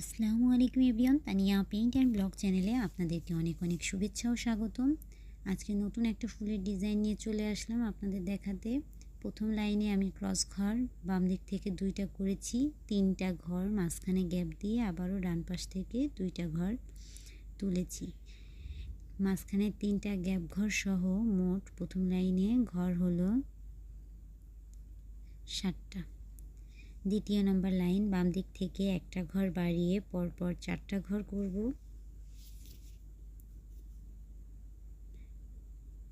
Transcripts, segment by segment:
আসসালামু আলাইকুম everyone. Tania paint and blog চ্যানেলে আপনাদেরকে অনেক অনেক শুভেচ্ছা ও স্বাগতম। আজকে নতুন একটা ফুলের ডিজাইন নিয়ে চলে আসলাম আপনাদের দেখাতে। প্রথম লাইনে আমি ক্রস ঘর, বাম দিক থেকে দুইটা করেছি, তিনটা ঘর, মাঝখানে গ্যাপ দিয়ে আবারও ডান পাশ থেকে দুইটা ঘর তুলেছি। মাঝখানে তিনটা গ্যাপ ঘর সহ মোট প্রথম লাইনে ঘর হলো ষাটটা দ্বিতীয় নম্বর লাইন, বাম দিক থেকে একটা ঘর বাড়িয়ে পরপর চারটা ঘর করব।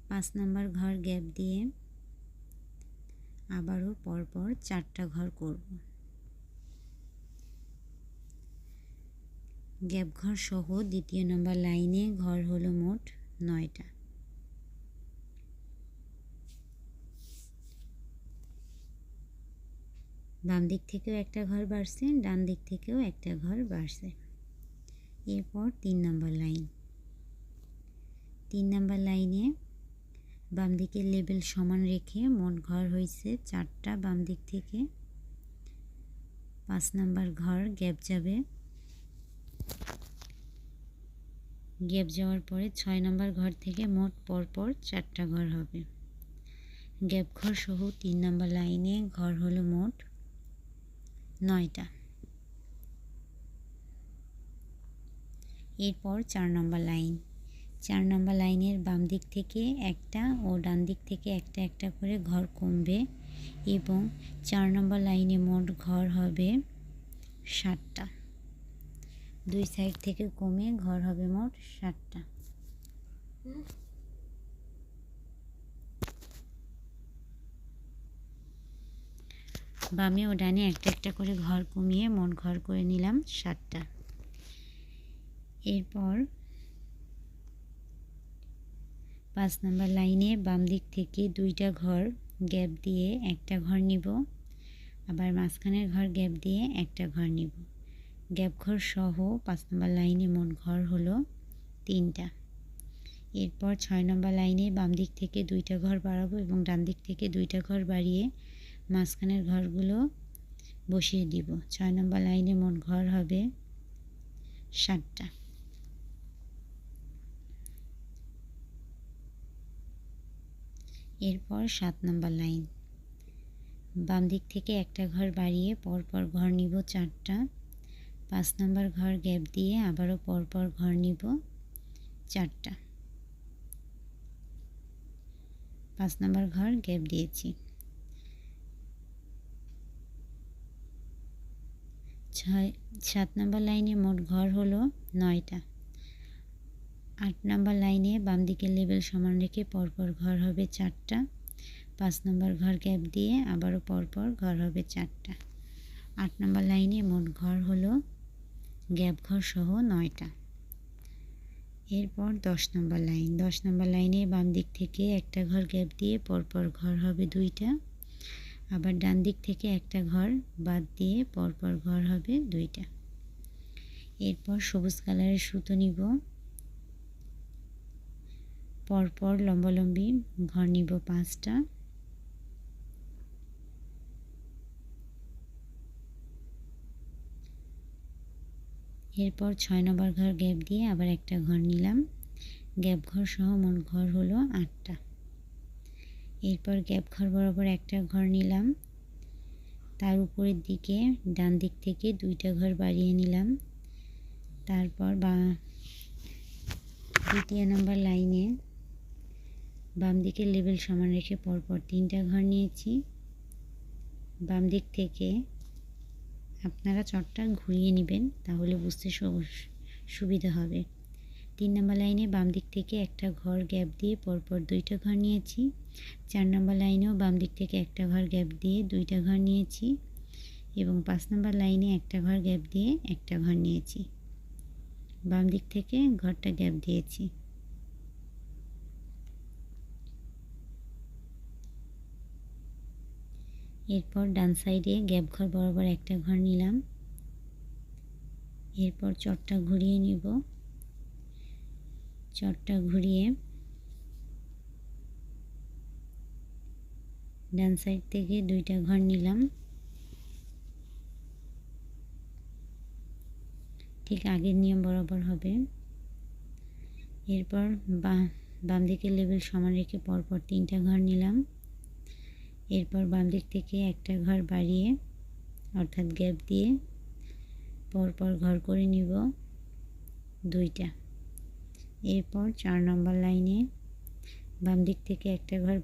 পাঁচ নম্বর ঘর গ্যাপ দিয়ে আবারও পরপর চারটা ঘর করব। গ্যাপ ঘর সহ দ্বিতীয় নম্বর লাইনে ঘর হলো মোট নয়টা। বাম দিক থেকেও একটা ঘর বাড়ছে, ডান দিক থেকেও একটা ঘর বাড়ছে। এরপর তিন নম্বর লাইন। তিন নম্বর লাইনে বাম দিকের লেবেল সমান রেখে মোট ঘর হয়েছে চারটা, বাম দিক থেকে পাঁচ নাম্বার ঘর গ্যাপ যাবে। গ্যাপ যাওয়ার পরে ছয় নম্বর ঘর থেকে মোট পরপর চারটা ঘর হবে। গ্যাপ ঘর সহ তিন নম্বর লাইনে ঘর হলো মোট নয়টা। এরপর চার নম্বর লাইন। চার নম্বর লাইনের বাম দিক থেকে একটা ও ডান দিক থেকে একটা একটা করে ঘর কমবে এবং চার নম্বর লাইনে মোট ঘর হবে ষাটটা দুই সাইড থেকে কমে ঘর হবে মোট ষাটটা বামে ও ডানে একটা একটা করে ঘর কমিয়ে মন ঘর করে নিলাম সাতটা। এরপর পাঁচ নাম্বার লাইনে বাম দিক থেকে দুইটা ঘর গ্যাপ দিয়ে একটা ঘর নিব। আবার মাঝখানের ঘর গ্যাপ দিয়ে একটা ঘর নিব। গ্যাপ ঘর সহ পাঁচ নম্বর লাইনে মোট ঘর হলো তিনটা। এরপর ছয় নম্বর লাইনে বাম দিক থেকে দুইটা ঘর বাড়াবো এবং ডান দিক থেকে দুইটা ঘর বাড়িয়ে মাঝখানের ঘরগুলো বসিয়ে দিব। ছয় নম্বর লাইনে মোট ঘর হবে ষাটটা এরপর সাত নম্বর লাইন। বাম দিক থেকে একটা ঘর বাড়িয়ে পরপর ঘর নিব চারটা। পাঁচ নম্বর ঘর গ্যাপ দিয়ে আবারও পরপর ঘর নিব চারটা। পাঁচ নম্বর ঘর গ্যাপ দিয়েছি। ছয় সাত নম্বর লাইনে মোট ঘর হলো নয়টা। আট নম্বর লাইনে বাম দিকের লেবেল সমান রেখে পরপর ঘর হবে চারটা। পাঁচ নম্বর ঘর গ্যাপ দিয়ে আবারও পরপর ঘর হবে চারটা। আট নম্বর লাইনে মোট ঘর হলো গ্যাপ ঘর সহ নয়টা। এরপর দশ নম্বর লাইন। দশ নম্বর লাইনে বাম দিক থেকে একটা ঘর গ্যাপ দিয়ে পরপর ঘর হবে দুইটা। আবার ডান দিক থেকে একটা ঘর বাদ দিয়ে পরপর ঘর হবে দুইটা। এরপর সবুজ কালারের সুতো নিব। পরপর লম্বালম্বি ঘর নিব পাঁচটা। এরপর ছয় নম্বর ঘর গ্যাপ দিয়ে আবার একটা ঘর নিলাম। গ্যাপ ঘর সহ মোট ঘর হলো আটটা। এরপর গ্যাপ ঘর বরাবর একটা ঘর নিলাম। তার উপরের দিকে ডান দিক থেকে দুইটা ঘর বাড়িয়ে নিলাম। তারপর বা, দ্বিতীয় নম্বর লাইনে বাম দিকে লেবেল সমান রেখে পরপর তিনটা ঘর নিয়েছি। বাম দিক থেকে আপনারা চটটা ঘুরিয়ে নেবেন, তাহলে বুঝতে সুবিধা হবে। তিন নম্বর লাইনে বাম দিক থেকে একটা ঘর গ্যাপ দিয়ে পরপর দুইটা ঘর নিয়েছি। চার নম্বর লাইনেও বাম দিক থেকে একটা ঘর গ্যাপ দিয়ে দুইটা ঘর নিয়েছি এবং পাঁচ নম্বর লাইনে একটা ঘর গ্যাপ দিয়ে একটা ঘর নিয়েছি। বাম দিক থেকে ঘরটা গ্যাপ দিয়েছি। এরপর ডান সাইডে গ্যাপ ঘর বরাবর একটা ঘর নিলাম। এরপর চটটা ঘুরিয়ে নিব। চটটা ঘুরিয়ে ডান সাইড থেকে দুইটা ঘর নিলাম। ঠিক আগের নিয়ম বরাবর হবে। এরপর বাম দিকের লেবেল সমান রেখে পরপর তিনটা ঘর নিলাম। এরপর বাম দিক থেকে একটা ঘর বাড়িয়ে, অর্থাৎ গ্যাপ দিয়ে পরপর ঘর করে নিব দুইটা। এরপর চার নম্বর লাইনে বাম দিক থেকে একটা ঘর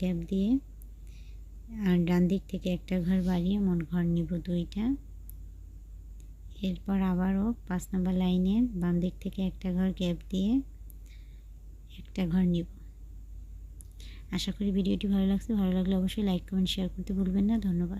গ্যাপ দিয়ে আর ডান দিক থেকে একটা ঘর বাড়িয়ে মোট ঘর নিব দুইটা। এরপর আবারও পাঁচ নম্বর লাইনের বাম দিক থেকে একটা ঘর গ্যাপ দিয়ে একটা ঘর নিব। আশা করি ভিডিওটি ভালো লাগছে। ভালো লাগলে অবশ্যই লাইক, কমেন্ট শেয়ার করতে ভুলবেন না। ধন্যবাদ।